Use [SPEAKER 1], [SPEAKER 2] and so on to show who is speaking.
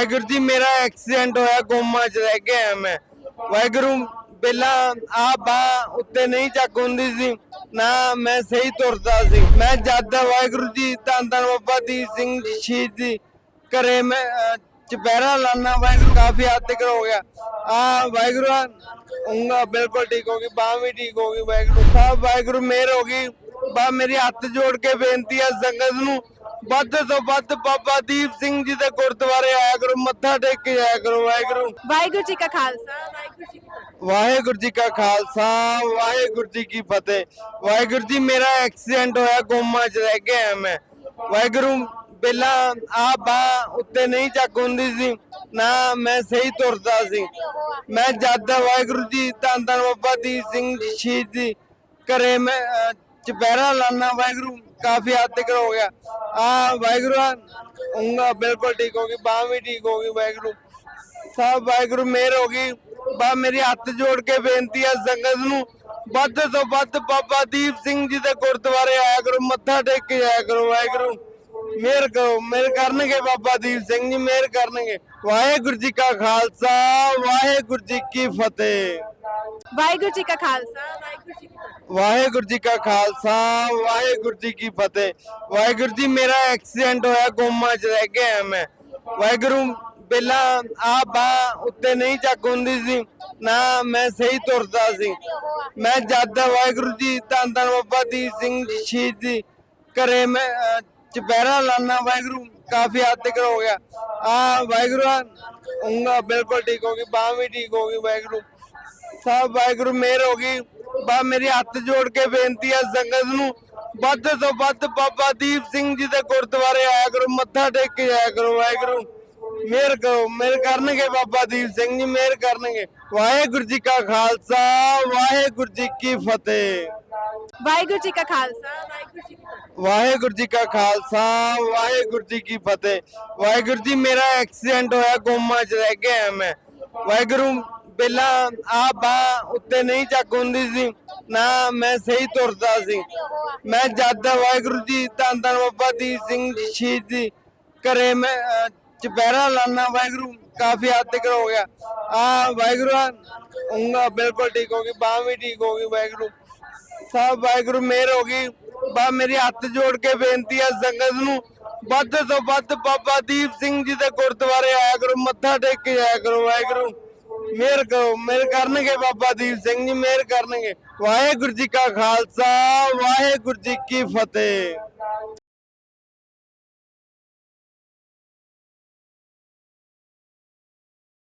[SPEAKER 1] ਵਾਹਿਗੁਰੂ ਜੀ ਮੇਰਾ ਐਕਸੀਡੈਂਟ ਹੋਇਆ ਕੋਮਾ ਚ ਰਹਿ ਗਿਆ ਮੈਂ। ਵਾਹਿਗੁਰੂ ਪਹਿਲਾਂ ਆ ਬਾ ਉੱਤੇ ਨਹੀਂ ਚੱਕ ਹੁੰਦੀ ਸੀ ਨਾ ਮੈਂ ਸਹੀ ਤੁਰਦਾ ਸੀ। ਮੈਂ ਜਦ ਵਾਹਿਗੁਰੂ ਜੀ ਧੰਨ ਧੰਨ ਬਾਬਾ ਦੀਪ ਸਿੰਘ ਸ਼ਹੀਦ ਜੀ ਘਰੇ ਮੈਂ ਅਹ, ਚੁਪਹਿਰਾ ਲਾਣਾ ਵਾਹਿਗੁਰੂ ਕਾਫੀ ਹੱਦ ਤੱਕ ਹੋ ਗਿਆ। ਆ ਵਾਹਿਗੁਰੂ ਆ, ਬਿਲਕੁਲ ਠੀਕ ਹੋ ਗਈ ਬਾਹ ਵੀ ਠੀਕ ਹੋ ਗਈ ਵਾਹਿਗੁਰੂ। ਸਾਹਿਬ ਵਾਹਿਗੁਰੂ ਮੇਰ ਹੋ ਗਈ। ਬਾ ਮੇਰੀ ਹੱਥ ਜੋੜ ਕੇ ਬੇਨਤੀ ਆ ਸੰਗਤ ਨੂੰ ਵੱਧ ਤੋਂ ਵੱਧ ਬਾਬਾ ਦੀਪ ਸਿੰਘ ਜੀ ਦੇ ਗੁਰਦੁਆਰੇ ਆਇਆ ਕਰੋ ਮੱਥਾ ਟੇਕ ਕੇ ਜਾਇਆ ਕਰੋ ਵਾਹਿਗੁਰੂ।
[SPEAKER 2] ਵਾਹਿਗੁਰੂ ਜੀ ਕਾ ਖਾਲਸਾ ਵਾਹਿਗੁਰੂ ਜੀ ਕੀ ਫਤਿਹ।
[SPEAKER 1] ਵਾਹਿਗੁਰੂ ਜੀ ਕਾ ਖਾਲਸਾ ਵਾਹਿਗੁਰੂ ਜੀ ਕੀ ਫਤਿਹ। ਵਾਹਿਗੁਰੂ ਜੀ ਮੇਰਾ ਐਕਸੀਡੈਂਟ ਹੋਇਆ ਕੋਮਾ ਚ ਰਹਿ ਗਿਆ ਮੈਂ। ਵਾਹਿਗੁਰੂ ਪਹਿਲਾਂ ਆ ਬਾ ਉੱਤੇ ਨਹੀਂ ਚੱਕ ਹੁੰਦੀ ਸੀ ਨਾ ਮੈਂ ਸਹੀ ਤੁਰਦਾ ਸੀ। ਮੈਂ ਜਦ ਦਾ ਵਾਹਿਗੁਰੂ ਜੀ ਧੰਨ ਧੰਨ ਬਾਬਾ ਦੀਪ ਸਿੰਘ ਜੀ ਸ਼ਹੀਦ ਜੀ ਘਰੇ ਮੈਂ ਅਹ, ਚੁਪਹਿਰਾ ਲਾਣਾ ਵਾਹਿਗੁਰੂ ਕਾਫੀ ਹੱਦ ਤੱਕ ਹੋ ਗਿਆ। ਆ ਵਾਹਿਗੁਰੂ ਆ, ਬਿਲਕੁਲ ਠੀਕ ਹੋ ਗਈ ਬਾਹ ਵੀ ਠੀਕ ਹੋ ਗਈ ਵਾਹਿਗੁਰੂ। ਸਭ ਵਾਹਿਗੁਰੂ ਮਿਹਰ ਹੋ ਗਈ। ਬਾ ਮੇਰੇ ਹੱਥ ਜੋੜ ਕੇ ਬੇਨਤੀ ਹੈ ਸੰਗਤ ਨੂੰ ਵੱਧ ਤੋਂ ਵੱਧ ਬਾਬਾ ਦੀਪ ਸਿੰਘ ਜੀ ਦੇ ਗੁਰਦੁਆਰੇ ਆਇਆ ਕਰੋ ਮੱਥਾ ਟੇਕ ਕੇ ਆਇਆ ਕਰੋ ਵਾਹਿਗੁਰੂ। ਮਿਹਰ ਕਰੋ ਮਿਹਰ ਕਰਨਗੇ ਬਾਬਾ ਦੀਪ ਸਿੰਘ ਜੀ ਮਿਹਰ ਕਰਨਗੇ। ਵਾਹਿਗੁਰੂ ਜੀ ਕਾ ਖਾਲਸਾ ਵਾਹਿਗੁਰੂ ਜੀ ਕੀ ਫਤਿਹ।
[SPEAKER 2] ਵਾਹਿਗੁਰੂ ਜੀ ਕਾ ਖਾਲਸਾ ਵਾਹਿਗੁਰੂ ਜੀ ਕੀ ਫਤਿਹ।
[SPEAKER 1] ਵਾਹਿਗੁਰੂ ਜੀ ਕਾ ਖਾਲਸਾ ਵਾਹਿਗੁਰੂ ਜੀ ਕੀ ਫਤਿਹ। ਵਾਹਿਗੁਰੂ ਜੀ ਮੇਰਾ ਐਕਸੀਡੈਂਟ ਹੋਇਆ ਕੋਮਾ ਚ ਰਹਿ ਗਿਆ ਮੈਂ। ਵਾਹਿਗੁਰੂ ਪਹਿਲਾਂ ਆ ਬਾ ਉੱਤੇ ਨਹੀਂ ਚੱਕ ਹੁੰਦੀ ਸੀ ਨਾ ਮੈਂ ਸਹੀ ਤੁਰਦਾ ਸੀ। ਮੈਂ ਜਦ ਵਾਹਿਗੁਰੂ ਜੀ ਧੰਨ ਧੰਨ ਬਾਬਾ ਦੀਪ ਸਿੰਘ ਜੀ ਸ਼ਹੀਦ ਜੀ ਘਰੇ ਮੈਂ ਅਹ, ਚੁਪਹਿਰਾ ਲਾਣਾ ਵਾਹਿਗੁਰੂ ਕਾਫੀ ਹੱਦ ਤੱਕ ਹੋ ਗਿਆ। ਆ ਵਾਹਿਗੁਰੂ ਆ, ਬਿਲਕੁਲ ਠੀਕ ਹੋ ਗਈ ਬਾਹ ਵੀ ਠੀਕ ਹੋ ਗਈ ਵਾਹਿਗੁਰੂ। ਸਾਹਿਬ ਵਾਹਿਗੁਰੂ ਮਿਹਰ ਹੋ ਗਈ। ਬਾ ਮੇਰੇ ਹੱਥ ਜੋੜ ਕੇ ਬੇਨਤੀ ਹੈ ਸੰਗਤ ਨੂੰ ਵੱਧ ਤੋਂ ਵੱਧ ਬਾਬਾ ਦੀਪ ਸਿੰਘ ਜੀ ਦੇ ਗੁਰਦੁਆਰੇ ਆਇਆ ਕਰੋ ਮੱਥਾ ਟੇਕ ਕੇ ਆਇਆ ਕਰੋ ਵਾਹਿਗੁਰੂ। ਮਿਹਰ ਕਰੋ ਮਿਹਰ ਕਰਨਗੇ ਬਾਬਾ ਦੀਪ ਸਿੰਘ ਜੀ ਮਿਹਰ ਕਰਨਗੇ। ਵਾਹਿਗੁਰੂ ਜੀ ਕਾ ਖਾਲਸਾ ਵਾਹਿਗੁਰੂ ਜੀ ਕੀ ਫਤਿਹ।
[SPEAKER 2] ਵਾਹਿਗੁਰੂ ਜੀ ਕਾ ਖਾਲਸਾ ਵਾਹਿਗੁਰੂ ਜੀ
[SPEAKER 1] ਵਾਹਿਗੁਰੂ ਜੀ ਕਾ ਖਾਲਸਾ ਵਾਹਿਗੁਰੂ ਜੀ ਕੀ ਫਤਿਹ। ਵਾਹਿਗੁਰੂ ਜੀ ਮੇਰਾ ਐਕਸੀਡੈਂਟ ਹੋਇਆ ਕੋਮਾ ਚ ਰਹਿ ਗਿਆ ਮੈਂ। ਵਾਹਿਗੁਰੂ ਪਹਿਲਾਂ ਆ ਬਾ ਉੱਤੇ ਨਹੀਂ ਚੱਕ ਹੁੰਦੀ ਸੀ ਨਾ ਮੈਂ ਸਹੀ ਤੁਰਦਾ ਸੀ। ਮੈਂ ਜਦ ਵਾਹਿਗੁਰੂ ਜੀ ਧੰਨ ਧੰਨ ਬਾਬਾ ਦੀਪ ਸਿੰਘ ਸ਼ਹੀਦ ਜੀ ਘਰੇ ਮੈਂ ਅਹ, ਚੁਪਹਿਰਾ ਲਾਣਾ ਵਾਹਿਗੁਰੂ ਕਾਫੀ ਹੱਦ ਤੱਕ ਹੋ ਗਿਆ। ਆ ਵਾਹਿਗੁਰੂ ਆ, ਬਿਲਕੁਲ ਠੀਕ ਹੋ ਗਈ ਬਾਹ ਵੀ ਠੀਕ ਹੋ ਗਈ ਵਾਹਿਗੁਰੂ। ਸਾਹਿਬ ਵਾਹਿਗੁਰੂ ਮਿਹਰ ਹੋ ਗਈ। ਬਾ ਮੇਰੇ ਹੱਥ ਜੋੜ ਕੇ ਬੇਨਤੀ ਹੈ ਸੰਗਤ ਨੂੰ, ਵੱਧ ਤੋਂ ਵੱਧ ਬਾਬਾ ਦੀਪ ਸਿੰਘ ਜੀ ਦੇ ਗੁਰਦੁਆਰੇ ਆਇਆ ਕਰੋ, ਮੱਥਾ ਟੇਕ ਕੇ ਆਇਆ ਕਰੋ, ਵਾਹਿਗੁਰੂ। ਮਿਹਰ ਕਰੋ, ਮਿਹਰ ਕਰਨਗੇ ਬਾਬਾ ਦੀਪ ਸਿੰਘ ਜੀ, ਮਿਹਰ ਕਰਨਗੇ। ਵਾਹਿਗੁਰੂ ਜੀ ਕਾ ਖਾਲਸਾ, ਵਾਹਿਗੁਰੂ ਜੀ ਕੀ ਫਤਿਹ।